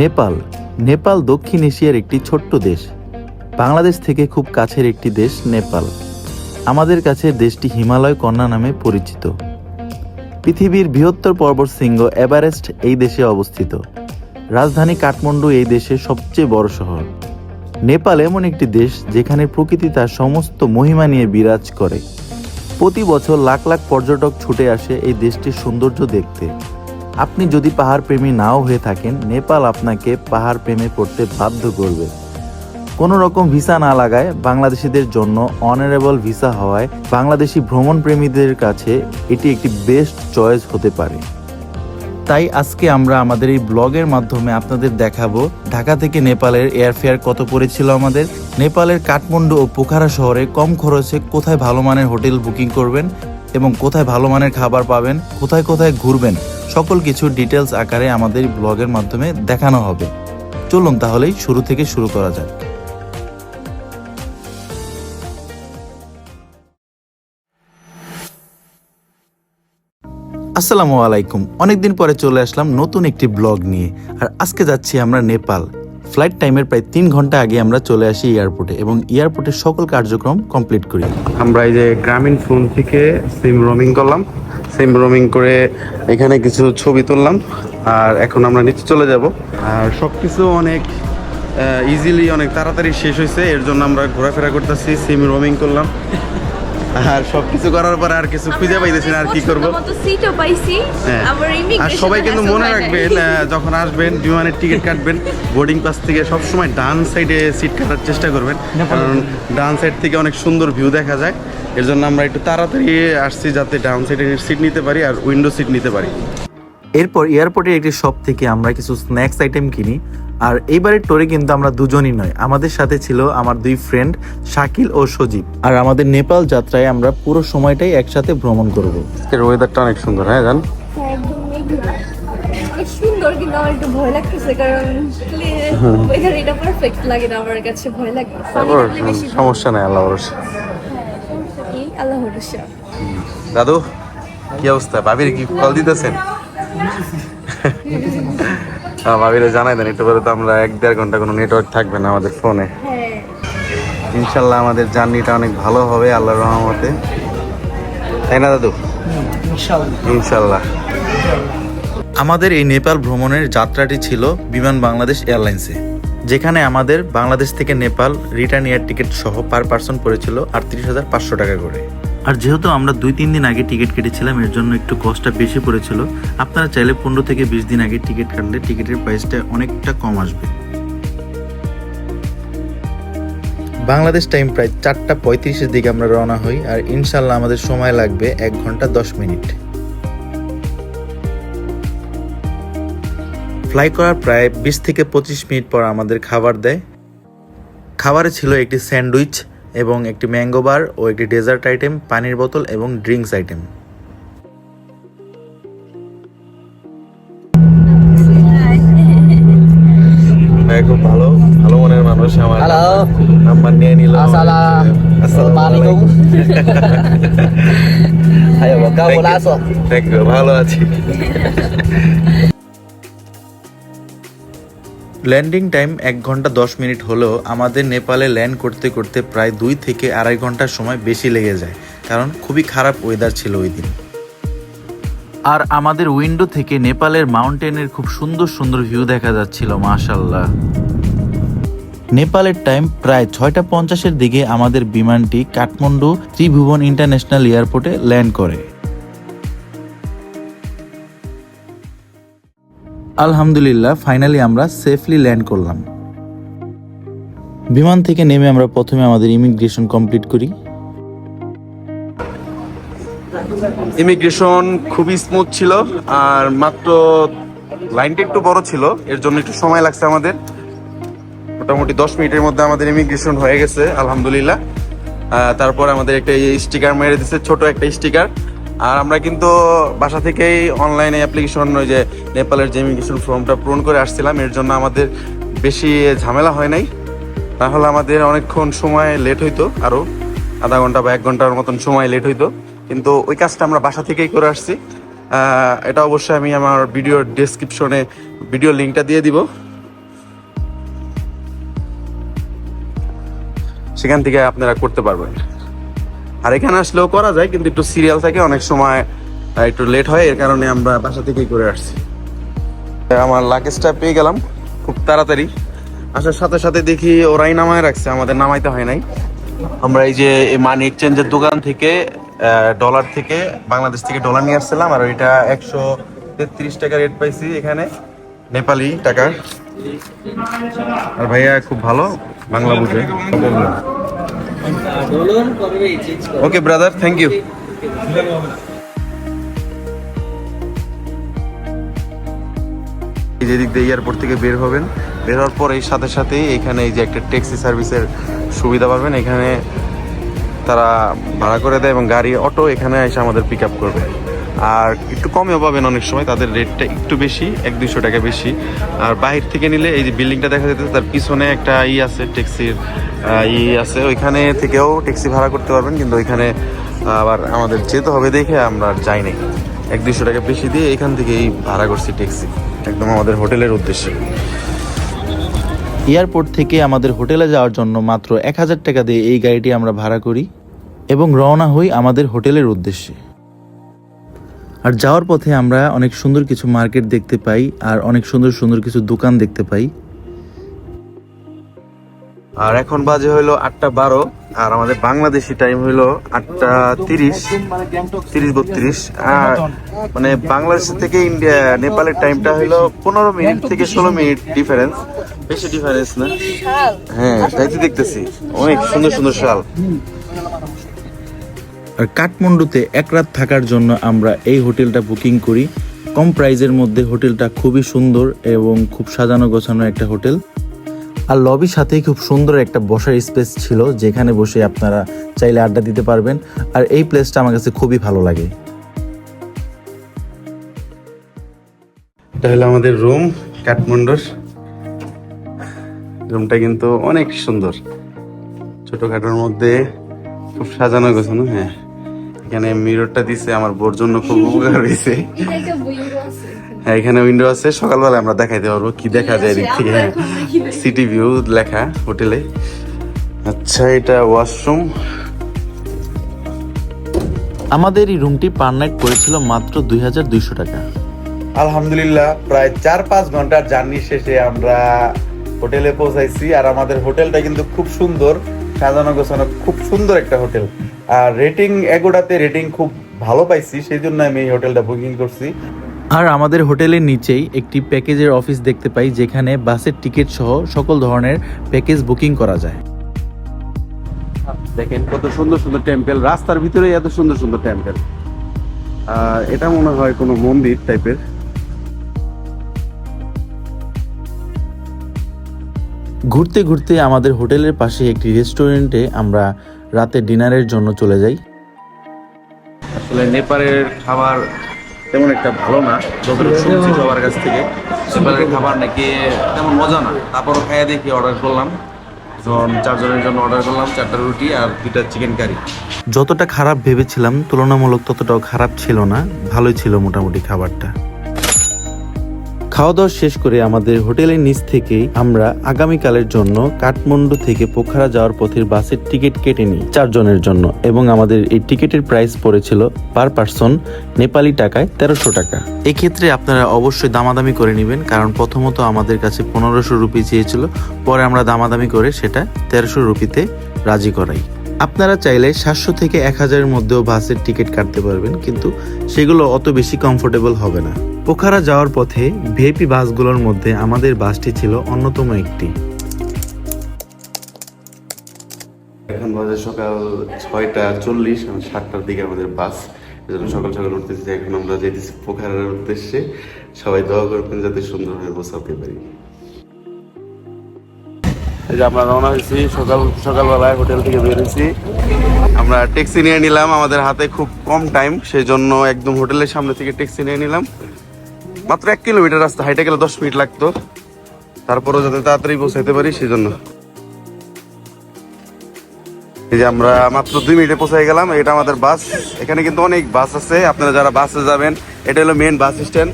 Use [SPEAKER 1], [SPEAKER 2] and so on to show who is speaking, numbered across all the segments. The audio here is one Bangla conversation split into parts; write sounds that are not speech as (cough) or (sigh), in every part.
[SPEAKER 1] নেপাল। নেপাল দক্ষিণ এশিয়ার একটি ছোট্ট দেশ। বাংলাদেশ থেকে খুব কাছের একটি দেশ নেপাল। আমাদের কাছে দেশটি হিমালয় কন্যা নামে পরিচিত। পৃথিবীর বৃহত্তর পর্বত শৃঙ্গ এভারেস্ট এই দেশে অবস্থিত। রাজধানী কাঠমান্ডু এই দেশের সবচেয়ে বড় শহর। নেপাল এমন একটি দেশ যেখানে প্রকৃতি তার সমস্ত মহিমা নিয়ে বিরাজ করে। প্রতি বছর লাখ লাখ পর্যটক ছুটে আসে এই দেশটির সৌন্দর্য দেখতে। আপনি যদি পাহাড় প্রেমী নাও হয়ে থাকেন, নেপাল আপনাকে পাহাড় প্রেমে পড়তে বাধ্য করবে। কোনো রকম ভিসা না লাগায় বাংলাদেশিদের জন্য অনারেবল ভিসা হওয়ায় বাংলাদেশি ভ্রমণ প্রেমীদের কাছে এটি একটি বেস্ট চয়েস হতে পারে। তাই আজকে আমরা আমাদের এই ব্লগের মাধ্যমে আপনাদের দেখাবো ঢাকা থেকে নেপালের এয়ারফেয়ার কত পড়েছিল আমাদের, নেপালের কাঠমান্ডু ও পোখারা শহরে কম খরচে কোথায় ভালো মানের হোটেল বুকিং করবেন এবং কোথায় ভালো মানের খাবার পাবেন, কোথায় কোথায় ঘুরবেন, সকল কিছু ডিটেলস আকারে আমাদের ব্লগের মাধ্যমে দেখানো হবে। চলুন তাহলেই শুরু থেকে শুরু করা যাক। আসসালামু আলাইকুম। অনেকদিন পরে চলে আসলাম নতুন একটি ব্লগ নিয়ে। আর আজকে যাচ্ছি আমরা নেপাল। ফ্লাইট টাইমের প্রায় তিন ঘণ্টা আগে আমরা চলে আসি এয়ারপোর্টে এবং এয়ারপোর্টের সকল কার্যক্রম কমপ্লিট করি।
[SPEAKER 2] আমরা এই যে গ্রামীণ ফোন থেকে সিম রোমিং করলাম। সিম রোমিং করে এখানে কিছু ছবি তুললাম আর এখন আমরা নিচে চলে যাব। আর সব কিছু অনেক ইজিলি অনেক তাড়াতাড়ি শেষ হয়েছে, এর জন্য আমরা ঘোরাফেরা করতেছি সিম রোমিং করলাম। আর সব কিছু করার পরে আর কিছু খুঁজে পাইতেছি না আর কি করব।
[SPEAKER 3] সিটও পাইছি।
[SPEAKER 2] হ্যাঁ। আর সবাই কিন্তু মনে রাখবেন যখন আসবেন বিমানের টিকিট কাটবেন বোর্ডিং পাস থেকে সবসময় ডান সাইডে সিট কাটার চেষ্টা করবেন। কারণ ডান সাইড থেকে অনেক সুন্দর ভিউ দেখা যায়। এর জন্য আমরা একটু তাড়াতাড়ি আসছি যাতে ডান সাইডে সিট নিতে পারি আর উইন্ডো সিট নিতে পারি।
[SPEAKER 1] এরপর এয়ারপোর্টের একটি শপ থেকে আমরা কিছু স্ন্যাক্স আইটেম কিনি। আর এইবারের টোরে কিন্তু আমরা দুজনই নয় আমাদের সাথে ছিল আমার দুই ফ্রেন্ড শাকিল ও সজীব। আর আমাদের নেপাল যাত্রায় আমরা পুরো সময়টাই একসাথে ভ্রমণ করব।
[SPEAKER 2] এর ওয়েদারটা অনেক সুন্দর হ্যাঁ জান?
[SPEAKER 3] হ্যাঁ, একদম মেঘলা। অনেক সুন্দর কিন্তু আমার একটু ভয় লাগতেছে কারণ ওয়েদার এটা পারফেক্ট লাগে না আমার কাছে ভয় লাগে। পানি
[SPEAKER 2] তারপর
[SPEAKER 3] থাকলে বেশি ভালো।
[SPEAKER 2] সমস্যা নাই আল্লাহ ভরসা।
[SPEAKER 3] আল্লাহ ভরসা।
[SPEAKER 2] দাদু কি অবস্থা? ভাবির কি কল দিতেছেন? ভাবিরে জানাই দেন একটু পরে তো আমরা এক দেড় ঘণ্টা কোনো নেটওয়ার্ক থাকবে না আমাদের ফোনে ইনশাল্লাহ আমাদের জার্নিটা অনেক ভালো হবে আল্লাহর রহমতে। তাই না দাদু? ইনশাল্লাহ।
[SPEAKER 1] আমাদের এই নেপাল ভ্রমণের যাত্রাটি ছিল বিমান বাংলাদেশ এয়ারলাইন্সে যেখানে আমাদের বাংলাদেশ থেকে নেপাল রিটার্ন এয়ার টিকিট সহ পার পার্সন পড়েছিল আটত্রিশ হাজার পাঁচশো টাকা করে। আর যেহেতু আমরা দুই, তিন দিন আগে টিকিট কেটেছিলাম, এর জন্য একটু কস্টটা বেশি পড়েছিল, আপনারা চাইলে পনেরো থেকে বিশ দিন আগে টিকিট কাটলে টিকিটের প্রাইসটা অনেকটা কম আসবে। বাংলাদেশ টাইম প্রায় চারটা পঁয়ত্রিশের দিকে আমরা রওনা হই, আর ইনশাল্লাহ আমাদের সময় লাগবে এক ঘণ্টা দশ মিনিট। ফ্লাই করার প্রায় বিশ থেকে পঁচিশ মিনিট পর আমাদের খাবার দেয়। খাবারে ছিল একটি স্যান্ডউইচ এবং একটি ম্যাঙ্গো বার ও একটি ডেজার্ট আইটেম পানির বোতল এবং ড্রিঙ্কস আইটেম
[SPEAKER 2] খুব ভালো। ভালো মনের মানুষ আমার। নাম্বার নিয়ে নিল। (laughs) ভালো আছি।
[SPEAKER 1] ল্যান্ডিং টাইম এক ঘণ্টা দশ মিনিট হলেও আমাদের নেপালে ল্যান্ড করতে করতে প্রায় দুই থেকে আড়াই ঘণ্টার সময় বেশি লেগে যায়, কারণ খুবই খারাপ ওয়েদার ছিল ওই দিন। আর আমাদের উইন্ডো থেকে নেপালের মাউন্টেনের খুব সুন্দর সুন্দর ভিউ দেখা যাচ্ছিল মাশাল্লাহ নেপালের টাইম প্রায় ছয়টা পঞ্চাশের দিকে আমাদের বিমানটি কাঠমান্ডু ত্রিভুবন ইন্টারন্যাশনাল এয়ারপোর্টে ল্যান্ড করে। আলহামদুলিল্লাহ ফাইনালি আমরা সেফলি ল্যান্ড করলাম। বিমান থেকে নেমে আমরা প্রথমে আমাদের ইমিগ্রেশন কমপ্লিট করি।
[SPEAKER 2] ইমিগ্রেশন খুবই স্মুথ ছিল, আর মাত্র লাইনটা একটু বড় ছিল, এর জন্য একটু সময় লাগছে আমাদের। মোটামুটি দশ মিনিটের মধ্যে আমাদের ইমিগ্রেশন হয়ে গেছে, আলহামদুলিল্লাহ। তারপর আমাদের একটা স্টিকার মেরে দিচ্ছে ছোট একটা স্টিকার আর আমরা কিন্তু বাসা থেকেই অনলাইনে অ্যাপ্লিকেশন ওই যে নেপালের যে ইমিগ্রেশন ফর্মটা পূরণ করে আসছিলাম, এর জন্য আমাদের বেশি ঝামেলা হয় নাই। তাহলে আমাদের অনেকক্ষণ সময় লেট হইতো আরও আধা ঘণ্টা বা এক ঘণ্টার মতন সময় লেট হইতো। কিন্তু ওই কাজটা আমরা বাসা থেকেই করে আসছি। এটা অবশ্যই আমি আমার ভিডিওর ডেসক্রিপশনে ভিডিও লিঙ্কটা দিয়ে দিব। সেখান থেকে আপনারা করতে পারবেন। আর এখানে আসলেও করা যায়, কিন্তু একটু সিরিয়াল থাকে অনেক সময় একটু লেট হয়, এর কারণে আমরা বাসা থেকেই করে আসছি। আমার লাগেজটা পেয়ে গেলাম, খুব তাড়াতাড়ি। আসার সাথে সাথে দেখি ওরাই নামায় রাখছে, আমাদের নামাইতে হয় নাই। আমরা এই যে মানি এক্সচেঞ্জের দোকান থেকে ডলার থেকে, বাংলাদেশ থেকে ডলার নিয়ে আসছিলাম, আর ওইটা একশো তেত্রিশ টাকা রেট পাইছি এখানে, নেপালি টাকার। আর ভাইয়া খুব ভালো, বাংলা বুঝে। ওকে ব্রাদার থ্যাংক ইউ যেদিক দিয়ে এয়ারপোর্ট থেকে বের হবেন, বের হওয়ার পর এই সাথে সাথেই এখানে এই যে একটা ট্যাক্সি সার্ভিসের সুবিধা পাবেন। এখানে তারা ভাড়া করে দেয় এবং গাড়ি অটো এখানে এসে আমাদের পিক আপ করবে। আর একটু কমেও পাবেন অনেক সময়, তাদের রেটটা একটু বেশি, এক দুশো টাকা বেশি। আর বাহির থেকে নিলে এই যে বিল্ডিংটা দেখা যেতে তার পিছনে একটা ই আছে ট্যাক্সির ই আছে। ওইখানে থেকেও ট্যাক্সি ভাড়া করতে পারবেন, কিন্তু ওইখানে আবার আমাদের যেতে হবে দেখে আমরা যাই নাই। এক দুশো টাকা বেশি দিয়ে এখান থেকেই ভাড়া করছি ট্যাক্সি একদম আমাদের হোটেলের উদ্দেশ্যে।
[SPEAKER 1] এয়ারপোর্ট থেকে আমাদের হোটেলে যাওয়ার জন্য মাত্র এক হাজার টাকা দিয়ে এই গাড়িটি আমরা ভাড়া করি এবং রওনা হই আমাদের হোটেলের উদ্দেশ্যে। আর যাওয়ার পথে আমরা অনেক সুন্দর কিছু মার্কেট দেখতে পাই আর অনেক সুন্দর সুন্দর কিছু দোকান দেখতে পাই।
[SPEAKER 2] আর এখন বাজে হইল আটটা বারো আর আমাদের বাংলাদেশি টাইম হইল আটটা তিরিশ তিরিশ বত্রিশ। আর মানে বাংলাদেশ থেকে ইন্ডিয়া নেপালের টাইমটা হইল পনেরো মিনিট থেকে ষোলো মিনিট ডিফারেন্স বেশি ডিফারেন্স না? হ্যাঁ তাই তো দেখতেছি। অনেক সুন্দর সুন্দর শাল।
[SPEAKER 1] কাঠমান্ডুতে এক রাত থাকার জন্য আমরা এই হোটেলটা বুকিং করি। কম প্রাইজের মধ্যে হোটেলটা খুবই সুন্দর এবং খুব সাজানো গোছানো একটা হোটেল। আর লবির সাথেই খুব সুন্দর একটা বসার স্পেস ছিল, যেখানে বসে আপনারা চাইলে আড্ডা দিতে পারবেন। আর এই প্লেসটা আমার কাছে খুবই ভালো লাগে।
[SPEAKER 2] এটা হলো আমাদের রুম, কাঠমান্ডুর। রুমটা কিন্তু অনেক সুন্দর। ছোটখাটোর মধ্যে খুব সাজানো গোছানো হ্যাঁ। এখানে মিররটা দিছে আমার বোর জন্য খুব উপকার হয়েছে। হ্যাঁ এখানে উইন্ডো আছে সকালবেলা আমরা দেখাইতে পারব কি দেখা যায় এদিক থেকে। হ্যাঁ সিটি ভিউ লেখা হোটেলে। আচ্ছা এটা ওয়াশরুম
[SPEAKER 1] আমাদের এই রুমটি পার নাইট পড়েছিল মাত্র দুই হাজার দুইশো টাকা।
[SPEAKER 2] আলহামদুলিল্লাহ প্রায় চার পাঁচ ঘণ্টার জার্নি শেষে আমরা হোটেলে পৌঁছাইছি আর আমাদের হোটেলটা কিন্তু খুব সুন্দর সাজানো গোছানো খুব সুন্দর একটা হোটেল। আর রেটিং এগোটাতে রেটিং খুব ভালো পাইছি সেই জন্য আমি এই হোটেলটা বুকিং করছি।
[SPEAKER 1] আর আমাদের হোটেলের নিচেই একটি প্যাকেজের অফিস দেখতে পাই যেখানে বাসের টিকিট সহ সকল ধরনের প্যাকেজ বুকিং করা যায়।
[SPEAKER 2] দেখেন কত সুন্দর সুন্দর টেম্পেল রাস্তার ভিতরে এত সুন্দর সুন্দর টেম্পেল। এটা মনে হয় কোনো মন্দির টাইপের
[SPEAKER 1] ঘুরতে ঘুরতে আমাদের হোটেলের পাশে একটি রেস্টুরেন্টে আমরা রাতে ডিনারের জন্য চলে যাই।
[SPEAKER 2] আসলে নেপালের খাবার তেমন একটা ভালো না যতটুকু শুনছি সবার কাছ থেকে। নেপালের খাবার নাকি তেমন মজা না। তারপরও খাইয়ে দেখি অর্ডার করলাম? যখন চারজনের জন্য অর্ডার করলাম চারটা রুটি আর দুইটা চিকেন কারি
[SPEAKER 1] যতটা খারাপ ভেবেছিলাম তুলনামূলক ততটাও খারাপ ছিল না। ভালোই ছিল মোটামুটি খাবারটা। খাওয়া দাওয়া শেষ করে আমাদের হোটেলের নিচ থেকেই আমরা আগামীকালের জন্য কাঠমান্ডু থেকে পোখারা যাওয়ার পথের বাসের টিকিট কেটে নিই চারজনের জন্য এবং আমাদের এই টিকিটের প্রাইস পড়েছিল পার পার্সন নেপালি টাকায় তেরোশো টাকা। এক্ষেত্রে আপনারা অবশ্যই দামাদামি করে নেবেন কারণ প্রথমত আমাদের কাছে পনেরোশো রুপি চেয়েছিল, পরে আমরা দামাদামি করে সেটা তেরোশো রুপিতে রাজি করাই। আপনারা চাইলে সাতশো থেকে এক হাজারের মধ্যেও বাসের টিকিট কাটতে পারবেন, কিন্তু সেগুলো অত বেশি কমফোর্টেবল হবে না। পোখারা যাওয়ার পথে ভিআইপি বাসগুলোর মধ্যে আমাদের বাসটি ছিল অন্যতম একটি।
[SPEAKER 2] এখন বাজে সকাল ছয়টা চল্লিশ সাতটার দিকে আমাদের বাস। এজন্য সকাল সকাল উঠতেছি এখন আমরা যেতেছি পোখারার উদ্দেশ্যে। সবাই দোয়া করবেন যাতে সুন্দরভাবে পৌঁছাতে পারি এই যে আমরা রওনা হয়েছি সকাল সকালবেলায় হোটেল থেকে বেরিয়েছি। আমরা ট্যাক্সি নিয়ে নিলাম আমাদের হাতে খুব কম টাইম সেই জন্য একদম হোটেলের সামনে থেকে ট্যাক্সি নিয়ে নিলাম। মাত্র এক কিলোমিটার রাস্তা, হাইটে গেলে দশ মিনিট লাগতো। তারপরেও যাতে তাড়াতাড়ি পৌঁছাইতে পারি সেই জন্য এই যে আমরা মাত্র দুই মিনিটে পৌঁছে গেলাম, এটা আমাদের বাস। এখানে কিন্তু অনেক বাস আছে, আপনারা যারা বাসে যাবেন, এটা হলো মেন বাস স্ট্যান্ড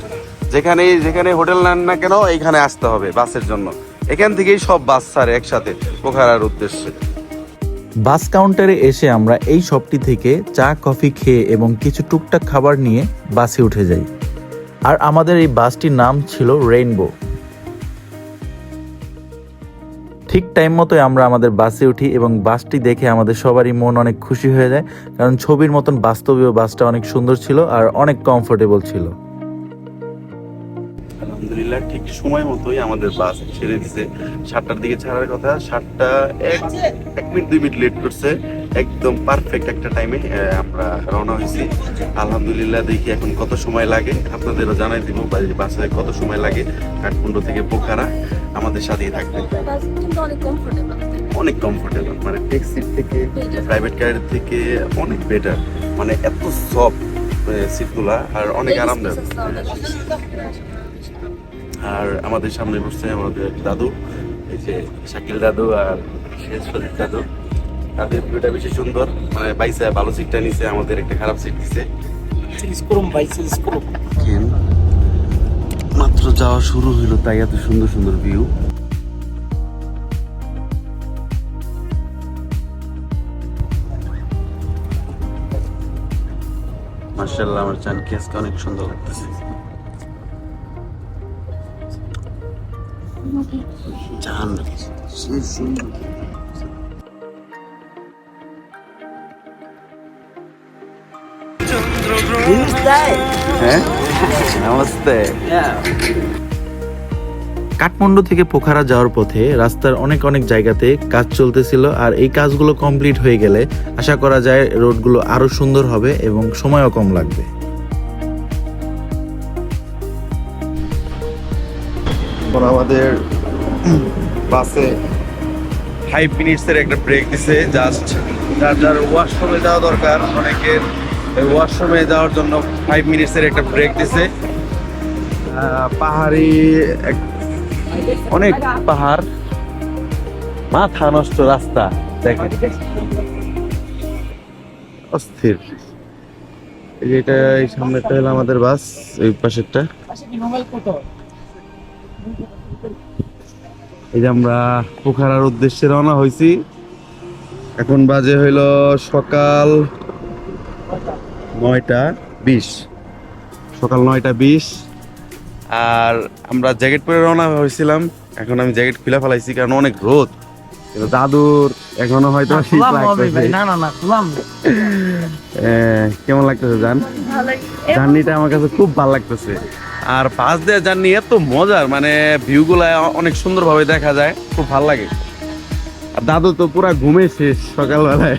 [SPEAKER 2] যেখানে যেখানে হোটেল নেন না কেন, এইখানে আসতে হবে বাসের জন্য। এখান থেকেই সব বাস ছাড়ে একসাথে, পোখারার উদ্দেশ্যে।
[SPEAKER 1] বাস কাউন্টারে এসে আমরা এই শপটি থেকে চা, কফি খেয়ে এবং কিছু টুকটাক খাবার নিয়ে বাসে উঠে যাই। আর আমাদের এই বাসটির নাম ছিল রেইনবো। ঠিক টাইম মতোই আমরা আমাদের বাসে উঠি এবং বাসটি দেখে আমাদের সবারই মন অনেক খুশি হয়ে যায়, কারণ ছবির মতন বাস্তবেও বাসটা অনেক সুন্দর ছিল আর অনেক কমফোর্টেবল ছিল।
[SPEAKER 2] আলহামদুলিল্লাহ, ঠিক সময় মতোই আমাদের বাস ছেড়ে দিছে। সাতটার দিকে ছাড়ার কথা, সাতটা এক এক মিনিট, দুই মিনিট লেট করছে। একদম পারফেক্ট একটা টাইমে আমরা রওনা হয়েছি। আলহামদুলিল্লাহ দেখি এখন কত সময় লাগে। আপনাদেরও জানাই দিব বাসে কত সময় লাগে কাঠমান্ডু থেকে পোখারা আমাদের সাথেই থাকবে
[SPEAKER 3] অনেক কমফোর্টেবল
[SPEAKER 2] মানে ট্যাক্সির থেকে প্রাইভেট কারের থেকে অনেক বেটার মানে এত সফট সিটগুলা আর অনেক আরামদায়ক। আর আমাদের সামনে বসছে আমাদের দাদু এই যে শাকিল দাদু আর শেষ দাদু। তাদের ভিউটা বেশি সুন্দর। মানে বাইসে ভালো সিটটা নিছে আমাদের একটা খারাপ সিট দিছে। মাত্র যাওয়া শুরু হইল তাই এত সুন্দর সুন্দর ভিউ মার্শাল্লাহ আমার চান কেসকে অনেক সুন্দর লাগতেছে। চান সুন্দর হ্যাঁ? নমস্তে।
[SPEAKER 1] কাঠমান্ডু থেকে পোখারা যাওয়ার পথে রাস্তার অনেক অনেক জায়গাতে কাজ চলতেছিল আর এই কাজগুলো কমপ্লিট হয়ে গেলে আশা করা যায় রোডগুলো আরও সুন্দর হবে এবং সময়ও কম লাগবে।
[SPEAKER 2] আমাদের বাসে ফাইভ মিনিটসের একটা ব্রেক দিছে। জাস্ট যার যার ওয়াশরুমে যাওয়া দরকার অনেকের ওয়াশরুমে যাওয়ার জন্য ফাইভ মিনিটসের একটা ব্রেক দিছে। পাহাড়ি অনেক পাহাড়। মাথা নষ্ট রাস্তা, দেখেন। অস্থির। এই এটা, এই সামনেটা হলো আমাদের বাস, এই পাশেরটা। এই যে আমরা পোখারার উদ্দেশ্যে রওনা হয়েছি। এখন বাজে হইল সকাল নয়টা বিশ। সকাল নয়টা বিশ। আর আমরা জ্যাকেট পরে রওনা হয়েছিলাম। এখন আমি জ্যাকেট খুলে ফেলাইছি কারণ অনেক রোদ। কিন্তু দাদুর এখনও হয়তো শীত লাগতেছে।
[SPEAKER 4] না না না
[SPEAKER 2] কেমন লাগতেছে জান? জার্নিটা আমার কাছে খুব ভালো লাগতেছে। আর পাশ দিয়ে জার্নি এত মজার মানে ভিউগুলা অনেক সুন্দরভাবে দেখা যায়। খুব ভালো লাগে। আর দাদু তো পুরা ঘুমে শেষ সকালবেলায়।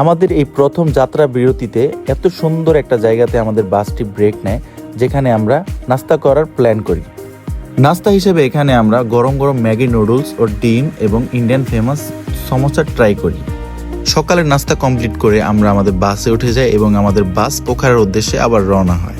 [SPEAKER 1] আমাদের এই প্রথম যাত্রা বিরতিতে এত সুন্দর একটা জায়গাতে আমাদের বাসটি ব্রেক নেয়, যেখানে আমরা নাস্তা করার প্ল্যান করি। নাস্তা হিসেবে এখানে আমরা গরম গরম ম্যাগি নুডলস ও ডিম এবং ইন্ডিয়ান ফেমাস সমোসা ট্রাই করি। সকালের নাস্তা কমপ্লিট করে আমরা আমাদের বাসে উঠে যাই এবং আমাদের বাস পোখারের উদ্দেশ্যে আবার রওনা হয়।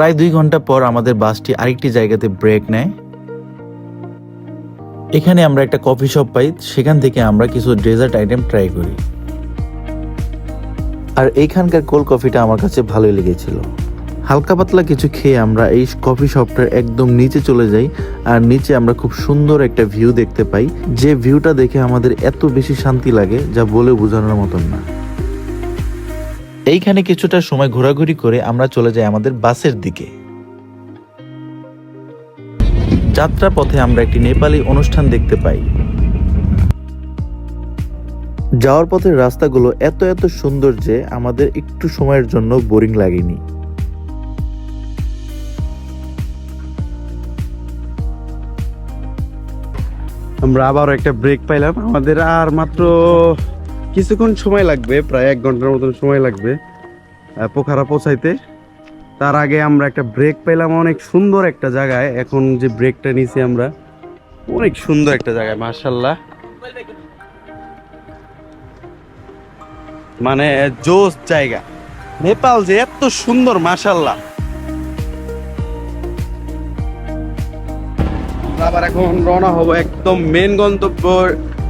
[SPEAKER 1] প্রায় দুই ঘণ্টা পর আমাদের বাসটি আরেকটি জায়গাতে ব্রেক নেয়। এখানে আমরা একটা কফি শপ পাই, সেখান থেকে আমরা কিছু ডেজার্ট আইটেম ট্রাই করি। আর এইখানকার কোল্ড কফিটা আমার কাছে ভালোই লেগেছিল। হালকা পাতলা কিছু খেয়ে আমরা এই কফি শপটার একদম নিচে চলে যাই, আর নিচে আমরা খুব সুন্দর একটা ভিউ দেখতে পাই। যে ভিউটা দেখে আমাদের এত বেশি শান্তি লাগে, যা বলে বোঝানোর মতন না। এইখানে কিছুটা সময় ঘোরাঘুরি করে আমরা চলে যাই আমাদের বাসের দিকে। যাত্রা পথে আমরা একটি নেপালি অনুষ্ঠান দেখতে পাই। যাওয়ার পথের রাস্তাগুলো এত এত সুন্দর যে আমাদের একটু সময়ের জন্য বোরিং লাগেনি।
[SPEAKER 2] আমরা আবার একটা ব্রেক পাইলাম। আমাদের আর মাত্র কিছুক্ষণ সময় লাগবে, প্রায় এক ঘণ্টার মতন সময় লাগবে পোখারা পৌঁছাইতে। তার আগে আমরা একটা ব্রেক পেলাম অনেক সুন্দর একটা জায়গায়। এখন যে ব্রেকটা নিয়েছি আমরা, অনেক সুন্দর একটা জায়গায় মার্শাল্লাহ মানে জোস জায়গা। নেপাল যে এত সুন্দর মার্শাল্লাহ আবার এখন রওনা হব একদম মেন গন্তব্যের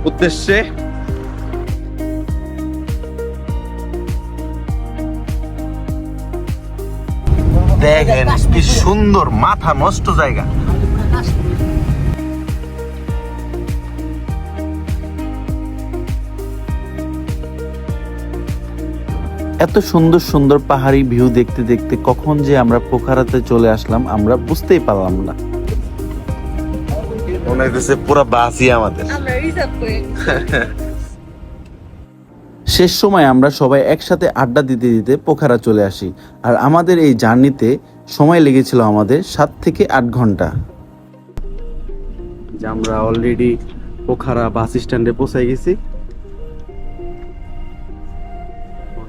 [SPEAKER 2] উদ্দেশ্যে। দেখেন কি সুন্দর মাথা নষ্ট জায়গা।
[SPEAKER 1] এত সুন্দর সুন্দর পাহাড়ি ভিউ দেখতে দেখতে কখন যে আমরা পোখারাতে চলে আসলাম আমরা বুঝতেই পারলাম না।
[SPEAKER 2] মনে হইতেছে পুরো বাসই আমাদের।
[SPEAKER 3] আমরা রিজার্ভ করে (laughs)
[SPEAKER 1] শেষ সময় আমরা সবাই একসাথে আড্ডা দিতে দিতে পোখারা চলে আসি। আর আমাদের এই জার্নিতে সময় লেগেছিল আমাদের সাত থেকে আট ঘণ্টা।
[SPEAKER 5] যে আমরা অলরেডি পোখারা বাস স্ট্যান্ডে পৌঁছে গেছি।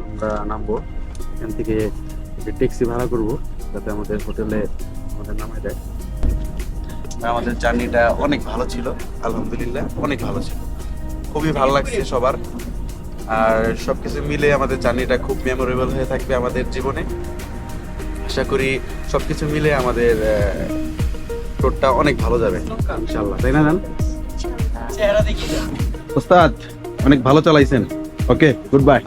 [SPEAKER 5] আমরা নামবো। এখান থেকে ট্যাক্সি ভাড়া করব যাতে আমাদের হোটেলে আমাদের নামায় দেয়।
[SPEAKER 2] আমাদের জার্নিটা অনেক ভালো ছিল আলহামদুলিল্লাহ অনেক ভালো ছিল। খুবই ভালো লাগছে সবার। আর সবকিছু মিলে আমাদের জার্নিটা খুব মেমোরেবল হয়ে থাকবে আমাদের জীবনে। আশা করি সবকিছু মিলে আমাদের টোরটা অনেক ভালো যাবে
[SPEAKER 5] ইনশাল্লাহ তাই না জান ওস্তাদ অনেক ভালো চালাইছেন। ওকে গুড বাই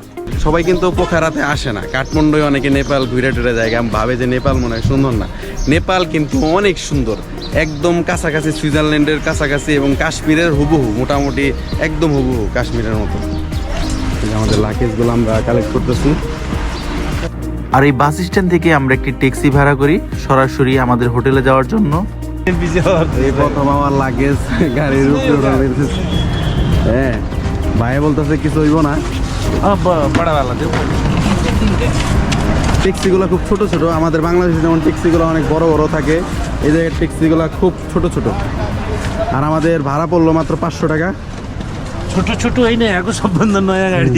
[SPEAKER 2] সবাই কিন্তু পোখারাতে আসে না। কাঠমান্ডু অনেকে নেপাল ঘুরে টুরে জায়গা ভাবে যে নেপাল মনে হয় সুন্দর না। নেপাল কিন্তু অনেক সুন্দর। একদম কাছাকাছি সুইজারল্যান্ডের কাছাকাছি এবং কাশ্মীরের হুবহু মোটামুটি একদম হুবহু কাশ্মীরের মতো।
[SPEAKER 5] আমাদের লাগেজগুলো আমরা কালেক্ট করতেছি।
[SPEAKER 1] আর এই বাস স্ট্যান্ড থেকে আমরা একটি ট্যাক্সি ভাড়া করি সরাসরি আমাদের হোটেলে যাওয়ার জন্য।
[SPEAKER 5] এই প্রথম আমার লাগেজ গাড়ির উপরে হ্যাঁ ভাই বলতেছে কিছু হইব না। ট্যাক্সিগুলো খুব ছোট ছোট আমাদের বাংলাদেশে যেমন ট্যাক্সিগুলো অনেক বড় বড় থাকে এই জায়গায় ট্যাক্সিগুলো খুব ছোট ছোট। আর আমাদের ভাড়া পড়ল মাত্র পাঁচশো টাকা।
[SPEAKER 6] ছোট ছোট এই না এখন সম্বন্ধ নয়া গাড়ি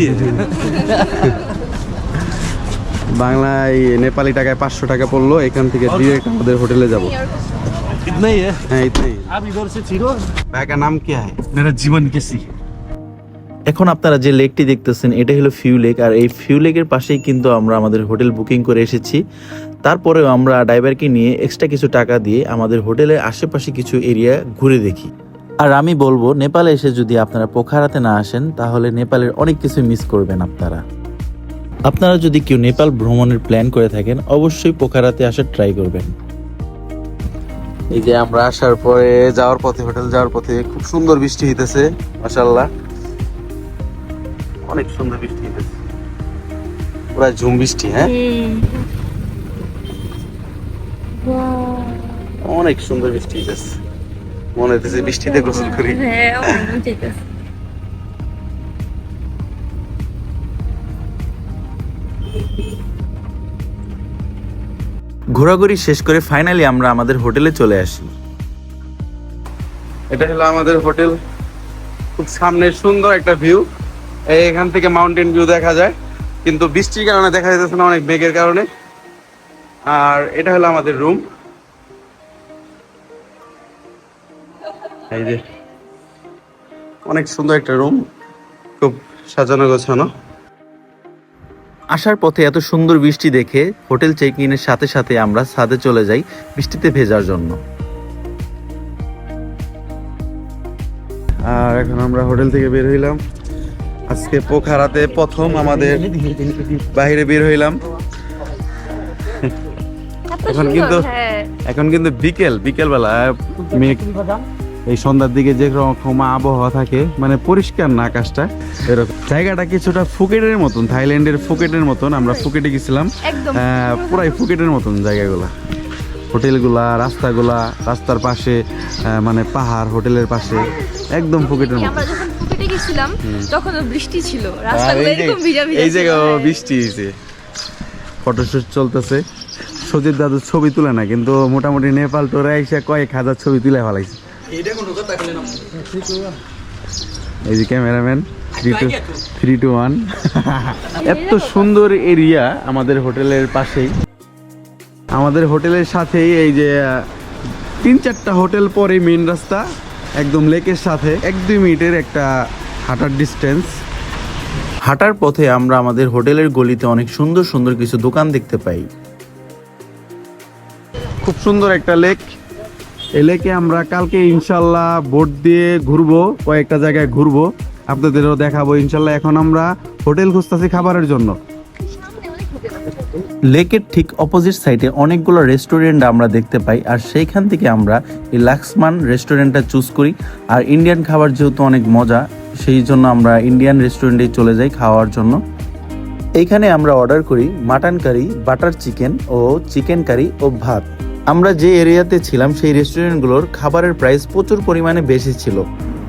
[SPEAKER 5] বাংলায় নেপালি টাকায় পাঁচশো টাকা পড়লো এখান থেকে ডিরেক্ট আমাদের হোটেলে যাব
[SPEAKER 6] इतना ही है
[SPEAKER 5] হ্যাঁ এইটাই
[SPEAKER 6] आप इधर से चिरो
[SPEAKER 5] ভাই का नाम क्या है
[SPEAKER 6] मेरा जीवन कैसी
[SPEAKER 1] এখন আপনারা যে লেকটি দেখতেছেন এটা হলো ফিউ লেক আর এই ফিউ লেকের পাশেই কিন্তু আমরা আমাদের হোটেল বুকিং করে এসেছি তারপরেও আমরা ড্রাইভারকে নিয়ে এক্সট্রা কিছু টাকা দিয়ে আমাদের হোটেলের আশেপাশে কিছু এরিয়া ঘুরে দেখি আর আমি বলব নেপালে এসে যদি আপনারা পোখারাতে না আসেন তাহলে নেপালের অনেক কিছু মিস করবেন আপনারা। আপনারা যদি কেউ নেপাল ভ্রমণের প্ল্যান করে থাকেন অবশ্যই পোখারাতে আসার ট্রাই করবেন।
[SPEAKER 2] এই যে আমরা আসার পরে যাওয়ার পথে হোটেল যাওয়ার পথে খুব সুন্দর বৃষ্টি হইতেছে মাশাল্লাহ অনেক সুন্দর বৃষ্টি হইতেছে। পুরা ঝুম বৃষ্টি হ্যাঁ? অনেক সুন্দর বৃষ্টি হইতেছে। মনে হইতেছে বৃষ্টিতে গোসল করি।
[SPEAKER 3] হ্যাঁ
[SPEAKER 1] ঘোরাঘুরি শেষ করে ফাইনালি আমরা আমাদের হোটেলে চলে আসি।
[SPEAKER 2] এটা হলো আমাদের হোটেল। খুব সামনে সুন্দর একটা ভিউ এখান থেকে মাউন্টেন ভিউ দেখা যায়। কিন্তু বৃষ্টির কারণে দেখা যাচ্ছে না অনেক মেঘের কারণে। আর এটা হলো আমাদের রুম এই যে অনেক সুন্দর একটা রুম খুব সাজানো গোছানো।
[SPEAKER 1] আসার পথে এত সুন্দর বৃষ্টি দেখে হোটেল চেক ইনের সাথে সাথে আমরা ছাদে চলে যাই বৃষ্টিতে ভেজার জন্য।
[SPEAKER 2] আর এখন আমরা হোটেল থেকে বের হইলাম। আজকে পোখারাতে প্রথম আমাদের বাইরে বের হইলাম। এখন কিন্তু-
[SPEAKER 3] হ্যাঁ।
[SPEAKER 5] এখন কিন্তু বিকেল বিকেল বেলা মেঘ এই সন্ধ্যার দিকে যে রকম আবহাওয়া থাকে মানে পরিষ্কার না আকাশটা এরকম। জায়গাটা কিছুটা ফুকেটের মতন থাইল্যান্ডের ফুকেটের মতন আমরা ফুকেটে গেছিলাম। পুরাই ফুকেটের মতন জায়গাগুলা। হোটেলগুলা রাস্তাগুলা রাস্তার পাশে মানে পাহাড় হোটেলের পাশে একদম ফুকেটের মতন।
[SPEAKER 3] ফুকেটে গেছিলাম তখন বৃষ্টি ছিল।
[SPEAKER 2] আর
[SPEAKER 3] রাস্তাগুলো
[SPEAKER 2] এই যে-
[SPEAKER 3] এরকম ভিজা ভিজা
[SPEAKER 2] এই
[SPEAKER 3] ছিল,
[SPEAKER 2] জায়গায়
[SPEAKER 3] হ্যাঁ।
[SPEAKER 2] বৃষ্টি হয়েছে
[SPEAKER 5] ফটোশুট চলতেছে। ছবি তুলে না কিন্তু মোটামুটি নেপাল টোরে এসে কয়েক হাজার ছবি তুলে ফেলাইছে। এই যে cameraman three two three two one এত সুন্দর এরিয়া আমাদের হোটেলের পাশেই। আমাদের হোটেলের সাথেই এই যে তিন চারটা হোটেল পরে মেন রাস্তা একদম লেকের সাথে এক দুই মিনিটের একটা হাঁটার ডিস্টেন্স
[SPEAKER 1] হাঁটার পথে আমরা আমাদের হোটেলের গলিতে অনেক সুন্দর সুন্দর কিছু দোকান দেখতে পাই।
[SPEAKER 5] খুব সুন্দর একটা লেক এই লেকে আমরা কালকে ইনশাল্লাহ বোট দিয়ে ঘুরবো, কয়েকটা জায়গায় ঘুরবো। আপনাদেরও দেখাবো ইনশাল্লাহ এখন আমরা হোটেল খুঁজতেছি খাবারের জন্য।
[SPEAKER 1] লেকের ঠিক অপোজিট সাইডে অনেকগুলো রেস্টুরেন্ট আমরা দেখতে পাই, আর সেইখান থেকে আমরা এই লাক্সমান রেস্টুরেন্টটা চুজ করি। আর ইন্ডিয়ান খাবার যেহেতু অনেক মজা, সেই জন্য আমরা ইন্ডিয়ান রেস্টুরেন্টে চলে যাই খাওয়ার জন্য। এইখানে আমরা অর্ডার করি মাটন কারি বাটার চিকেন ও চিকেন কারি ও ভাত। আমরা যে এরিয়াতে ছিলাম সেই রেস্টুরেন্টগুলোর খাবারের প্রাইস প্রচুর পরিমাণে বেশি ছিল।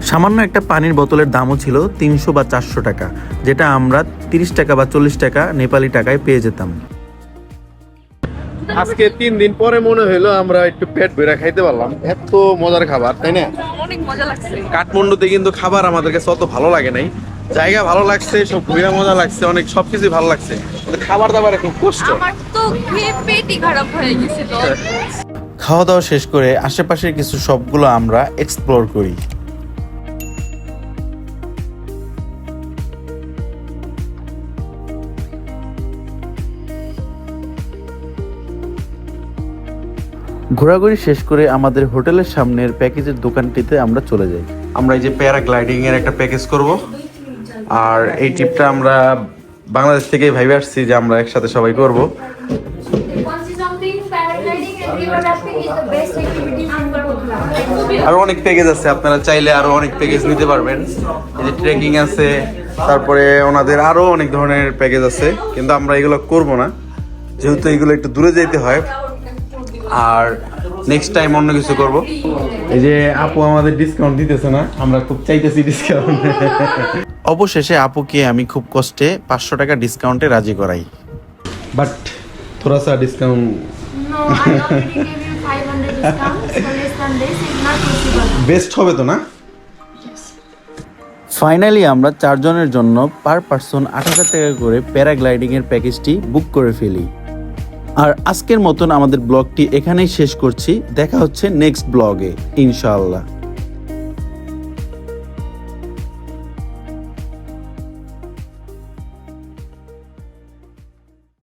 [SPEAKER 1] সামান্য একটা পানির বোতলের দামও ছিল তিনশো বা চারশো টাকা যেটা আমরা তিরিশ টাকা বা চল্লিশ টাকা নেপালি টাকায় পেয়ে যেতাম।
[SPEAKER 5] আজকে তিন দিন পরে মনে হলো আমরা একটু পেট ভরে খাইতে পারলাম। এত মজার খাবার তাই না?
[SPEAKER 3] অনেক মজা লাগছে।
[SPEAKER 5] কাঠমান্ডুতে কিন্তু খাবার আমাদের কাছে অত ভালো লাগে নাই। জায়গা ভালো লাগছে সব ঘুরে মজা লাগছে অনেক সবকিছু ভালো লাগছে। খাবার দাবার খুব কষ্ট।
[SPEAKER 3] আমার তো খেয়ে পেটই খারাপ হয়ে গেছিল।
[SPEAKER 1] খাওয়া দাওয়া শেষ করে আশেপাশের কিছু সবগুলো আমরা এক্সপ্লোর করি। ঘোরাঘুরি শেষ করে আমাদের হোটেলের সামনের প্যাকেজের দোকানটিতে আমরা চলে যাই।
[SPEAKER 2] আমরা এই যে প্যারাগ্লাইডিং এর একটা প্যাকেজ করব। আর এই ট্রিপটা আমরা বাংলাদেশ থেকেই ভাইবে আসছি যে আমরা একসাথে সবাই করব. আরও অনেক প্যাকেজ আছে, আপনারা চাইলে আরও অনেক প্যাকেজ নিতে পারবেন। এই যে ট্রেকিং আছে, তারপরে ওনাদের আরও অনেক ধরনের প্যাকেজ আছে, কিন্তু আমরা এগুলো করব না। যেহেতু এগুলো একটু দূরে যেতে হয়। আর নেক্সট টাইম অন্য কিছু করব।
[SPEAKER 5] এই যে আপু আমাদের ডিসকাউন্ট দিতেছে না, আমরা খুব চাইতেছি ডিসকাউন্ট
[SPEAKER 1] অবশেষে আপুকে আমি খুব কষ্টে পাঁচশো টাকা ডিসকাউন্টে রাজি করাই।
[SPEAKER 5] বাট থোড়া সা discount
[SPEAKER 7] No, I already gave you 500 discount, so less than this is not possible.
[SPEAKER 5] Best হবে তো না?
[SPEAKER 1] ফাইনালি আমরা চারজনের জন্য পার পার্সন আট হাজার টাকা করে প্যারাগ্লাইডিংয়ের প্যাকেজটি বুক করে ফেলি। আর আজকের মতন আমাদের ব্লগটি এখানেই শেষ করছি। দেখা হচ্ছে নেক্সট ব্লগে ইনশাআল্লাহ।